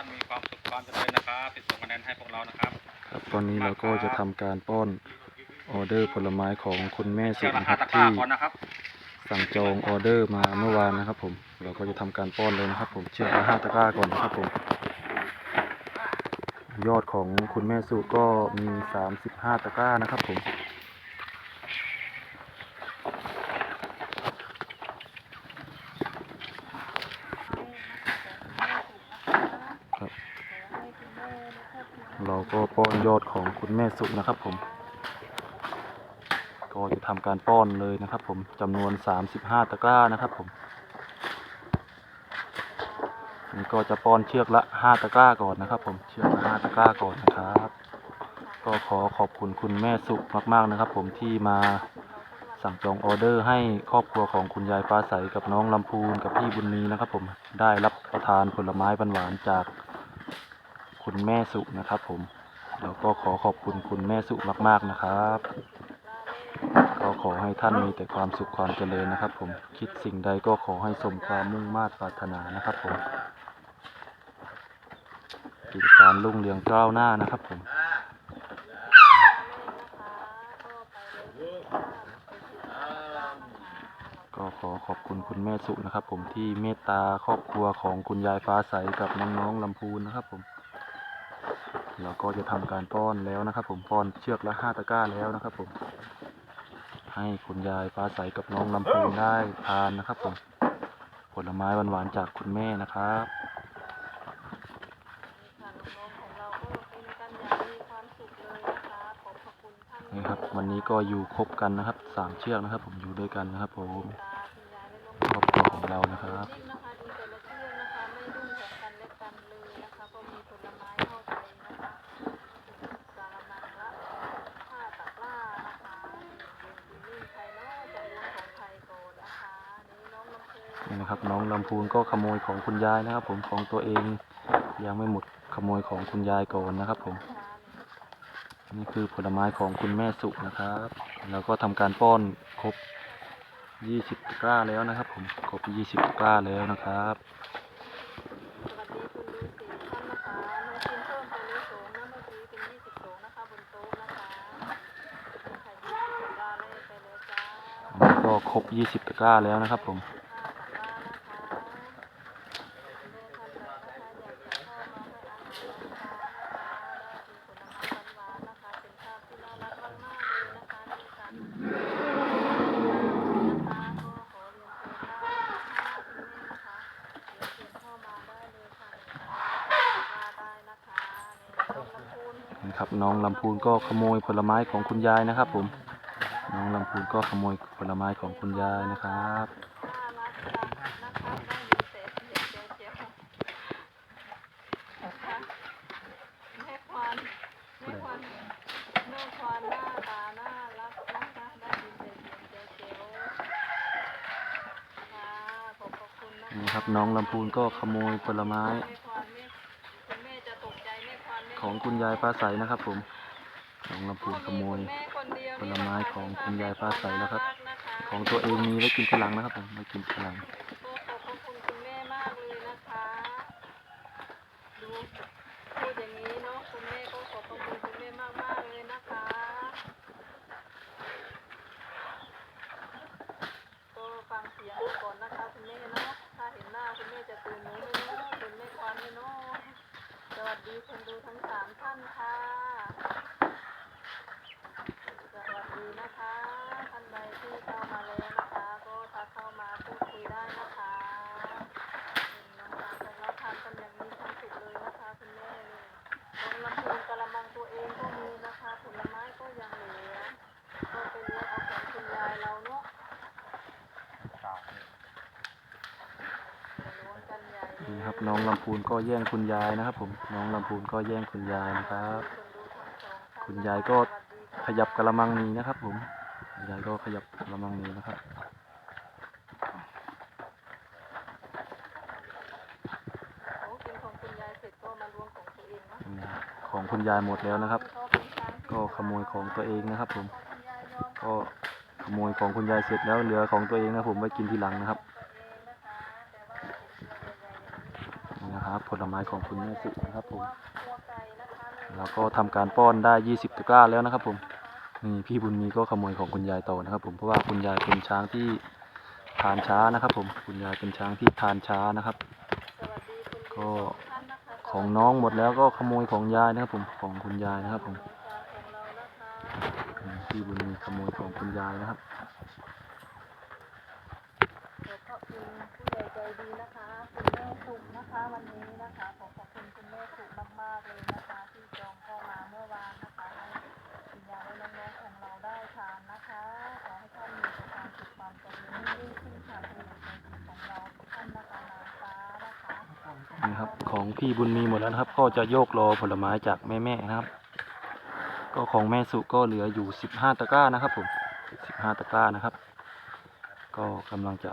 ท่านมีความสุขความเจริญนะครับติดส่งคะแนนให้พวกเรานะครับครับตอนนี้เราก็จะทำการป้อนออเดอร์ผลไม้ของคุณแม่สุเชือกละนะคห้ารับตะกร้าที่ก่อนนะครับสั่งจองออเดอร์มาเมื่อวานนะครับ ผม เราก็จะทำการป้อนเลยนะครับ ผมเชือกละห้าตะกร้าก่อนนะครับผม ยอดของคุณแม่สุก็มีสามสิบห้าตะกร้านะครับ ผม เราก็ป้อนยอดของคุณแม่สุนะครับผม ก็จะทำการป้อนเลยนะครับผมจำนวน 35 ตะกร้านะครับผม นี่ก็จะป้อนเชือกละ 5 ตะกร้าก่อนนะครับ ผม เชือกละ 5 ตะกร้าก่อนนะครับ ก็ขอขอบคุณคุณแม่สุมาก ๆนะครับ ผมที่มาสั่งจองออเดอร์ให้ครอบครัวของคุณยายฟ้าใสกับน้องลำพูนกับพี่บุญมีนะครับ ผมได้รับประทานผลไม้หวานๆจาก คุณแม่สุนะครับผม แล้วก็ขอขอบคุณคุณแม่สุมากๆนะครับ ก็ขอให้ท่านมีแต่ความสุขความเจริญนะครับ ผม คิดสิ่งใดก็ขอให้สมความมุ่งมา่ปรารถนานะครับผม กิจการรุ่งเรืองก้าวหน้านะครับผมก็ขอขอบคุณคุณแม่สุนะครับผมที่เมตตาครอบครัวของคุณยายฟ้าใสกับน้องๆลำพูนนะครับผม เราก็จะทำการป้อนแล้วนะครับ ผมป้อนเชือกละห้าตะกร้าแล้วนะครับ ผม ให้คุณยายฟ้าใสกับน้องลำพูนได้ทานนะครับ ผม ผลไม้หวานๆจากคุณแม่นะครับนี่ครับ วันนี้ก็อยู่ครบกันนะครับสามเชือกนะครับ ผมอยู่ด้วยกันนะครับ ผมครอบครัวของเรานะครับ นิ่มนะคะดูแต่ละเชือกนะคะไม่รุ่งของกันและกันเลยนะคะก็มีผลไม้เข้าไปนะคะสารมังละห้าตะกร้านะคะนิ่มใครเนาะจะล้วงของใครก่อนนะคะนี่น้องลำเพลิ นนี่นะครับน้องลำพูนก็ขโมยของคุณยายนะครับ ผมของตัวเองยังไม่หมดขโมยของคุณยายก่อนนะครับ ผม นี่คือผลไม้ของคุณแม่สุนะครับ แล้วก็ทำการป้อนครบ20ตะกร้าแล้วนะครับ ผมครบ20ตะกร้าแล้วนะครับสวัสดีคุณดูสี่ท่านนะคะน้องกินเพิ่มไปเลยสองนะเมื่อกี้เป็นยี่สิบสองนะคะบนโต๊ะนะคะใครยี่สิบตะกร้าเลยไปเลยจ้าอันนี้ก็ครบ 20 ตะกร้าแล้วนะครับผม ครับ น้องลำพูนก็ขโมยผลไม้ของคุณยายนะครับ ผม น้องลำพูนก็ขโมยผลไม้ของคุณยายนะครับนะครับน้องลำพูนก็ขโมยผลไม้ ของคุณยายฟ้าใสนะครับ ผมน้องลำพูนขโมยผลไม้ของคุณยายฟ้าใสแล้วครับ ของตัวเองมีไว้กินทีหลังนะครับผมไว้กินทีหลัง ก็ขอบพระคุณคุณแม่มากเลยนะคะ ดูพูดอย่างนี้เนาะคุณแม่ก็ขอบพระคุณคุณแม่มากมากๆเลยนะคะ ก็ฟังเสียงก่อนนะคะคุณแม่เนาะ ถ้าเห็นหน้าคุณแม่จะตื่นหนูไหมเนาะตื่นแม่ควันไหมเนาะ สวัสดีคนดูทั้งสามท่านค่ะ สวัสดีนะคะ ท่านใดที่เข้ามาแล้วนะคะ ก็ทักเข้ามาพูดคุยได้นะคะน้องสาวของเราทานกันอย่างมีความสุขเลยนะคะคุณแม่น้องลำพูนกะละมังตัวเองก็มีนะคะ ผลไม้ก็ยังเหลือ ก็ไปเลือกเอาของคุณยายเราเนาะล้วงกันใหญ่เลย นี่ครับน้องลำพูนก็แย่งคุณยายนะครับ ผมน้องลำพูนก็แย่งคุณยายนะครับ คุณยายก็ขยับกระมังหนี้นะครับ ผมคุณยายก็ขยับกระมังหนี้นะครับโอ้กินของคุณยายเสร็จก็มาล้วงของตัวเองเนาะอืมของคุณยายหมดแล้วนะครับ ก็ขโมยของตัวเองนะครับ ผม ก็ขโมยของคุณยายเสร็จแล้วเหลือของตัวเองนะผมไว้กินทีหลังนะครับนี่นะครับ ผ ลไม้ของคุณแม่สุนะครับผมแล้วก็ทำการป้อนได้ 20ตะกร้าแล้วนะครับ ผมนี่พี่บุญมีก็ขโมยของคุณยายต่อนะครับ ผมเพราะว่าคุณยายเป็นช้างที่ทานช้านะครับ ผมคุณยายเป็นช้างที่ทานช้านะครับ ก็ของน้องหมดแล้วก็ขโมยของยายนะครับ ผมของคุณยายนะครับ ผมพี่บุญมีขโมยของคุณยายนะครับ ขอบคุณ ผู้ใหญ่ใจดีนะคะคุณแม่สุขนะคะวันนี้นะคะขอขอบคุณคุณแม่สุขมากๆเลยนะคะที่จองเข้ามาเมื่อวานนะคะให้คุณยายและน้องๆของเราได้ทานนะคะขอให้ท่านมีแต่ความสุขความเจริญยิ่งขึ้นค่ะผู้ใหญ่ใจดีของเราทุกท่านนะคะนางฟ้านะคะนี่ครับของพี่บุญมีหมดแล้วนะครับ ก็จะโยกรอผลไม้จากแม่ๆนะครับ ก็ของแม่สุก็เหลืออยู่ 15 ตะกร้านะครับผม 15 ตะกร้านะครับ ก็กำลังจะ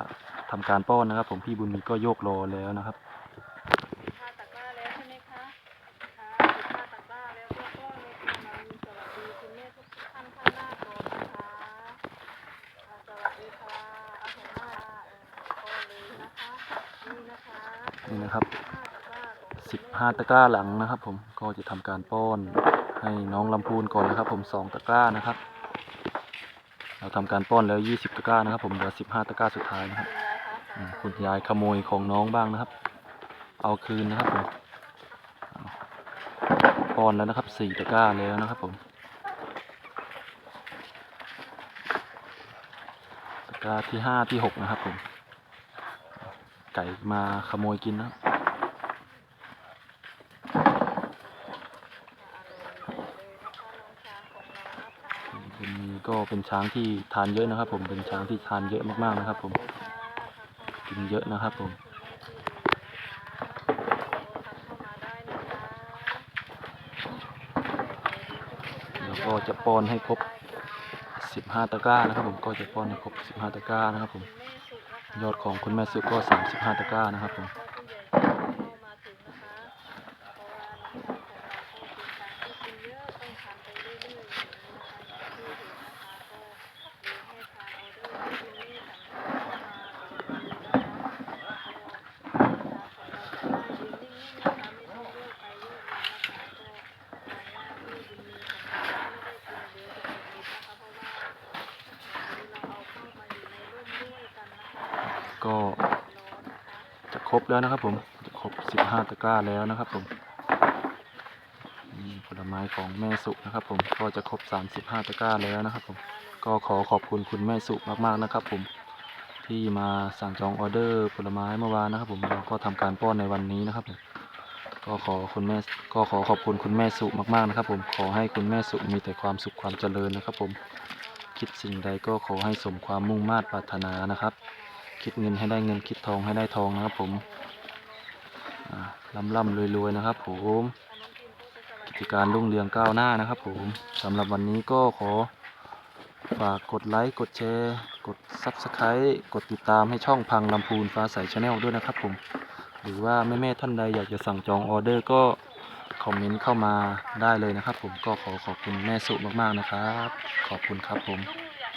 ทำการป้อนนะครับ ผมพี่บุญมีก็โยกรอแล้วนะครับสิบห้าตะกร้าแล้วใช่ไหมคะค่ะสิบห้าตะกร้าแล้วก็ก็เลยค่ะมามีสวัสดีคุณแม่ทุกท่านข้างหน้าก่อนนะคะอ่าสวัสดีค่ะอาหารหน้าเออก็เลยนะคะนี่นะคะนี่นะครับสิบห้าตะกร้าของคุณแม่15 ตะกร้าหลังนะครับ ผมก็จะทำการป้อนให้น้องลำพูนก่อนนะครับ ผม 2 ตะกร้านะครับ เราทำการป้อนแล้ว 20 ตะกร้านะครับ ผมเหลือ 15 ตะกร้าสุดท้ายนะครับ คุณยายขโมยของน้องบ้างนะครับ เอาคืนนะครับผมปอนแล้วนะครับสี่ตะกร้าแล้วนะครับผมตะกร้าที่ห้าที่หกนะครับผม ไก่มาขโมยกินนะครับคุณมีก็เป็นช้างที่ทานเยอะนะครับ ผมเป็นช้างที่ทานเยอะมากๆนะครับ ผม กินเยอะนะครับผมแล้วก็จะป้อนให้ครบ 15 ตะกร้านะครับ ผมก็จะป้อนให้ครบ 15 ตะกร้านะครับผมยอดของคุณแม่สุก็ 35 ตะกร้านะครับผม ก็จะครบแล้วนะครับผมจะครบ 15 ตะกร้าแล้วนะครับผมผลไม้ของแม่สุนะครับผมก็จะครบ 35 ตะกร้าแล้วนะครับผมก็ขอขอบคุณคุณแม่สุมากๆนะครับผมที่มาสั่งจองออเดอร์ผลไม้เมื่อวานนะครับผมเราก็ทำการป้อนในวันนี้นะครับผมก็ขอคุณแม่ก็ขอขอบคุณคุณแม่สุมากๆนะครับผมขอให้คุณแม่สุมีแต่ความสุขความเจริญนะครับผมคิดสิ่งใดก็ขอให้สมความมุ่งมา่ปรารถนานะครับ คิดเงินให้ได้เงินคิดทองให้ได้ทองนะครับผมอ่ำร่ำรวยรวยนะครับผมกิจการรุ่งเรืองก้าวหน้านะครับผมสำหรับวันนี้ก็ขอฝากกดไลค์กดแชร์ กด Subscribe กดติดตามให้ช่องพังลำพูนฟ้าใสชาแนลด้วยนะครับผม หรือว่าแม่ๆท่านใดอยากจะสั่งจองออเดอร์ก็คอมเมนต์เข้ามาได้เลยนะครับผมก็ขอขอบคุณแม่สุมากๆนะครับ ขอบคุณครับผม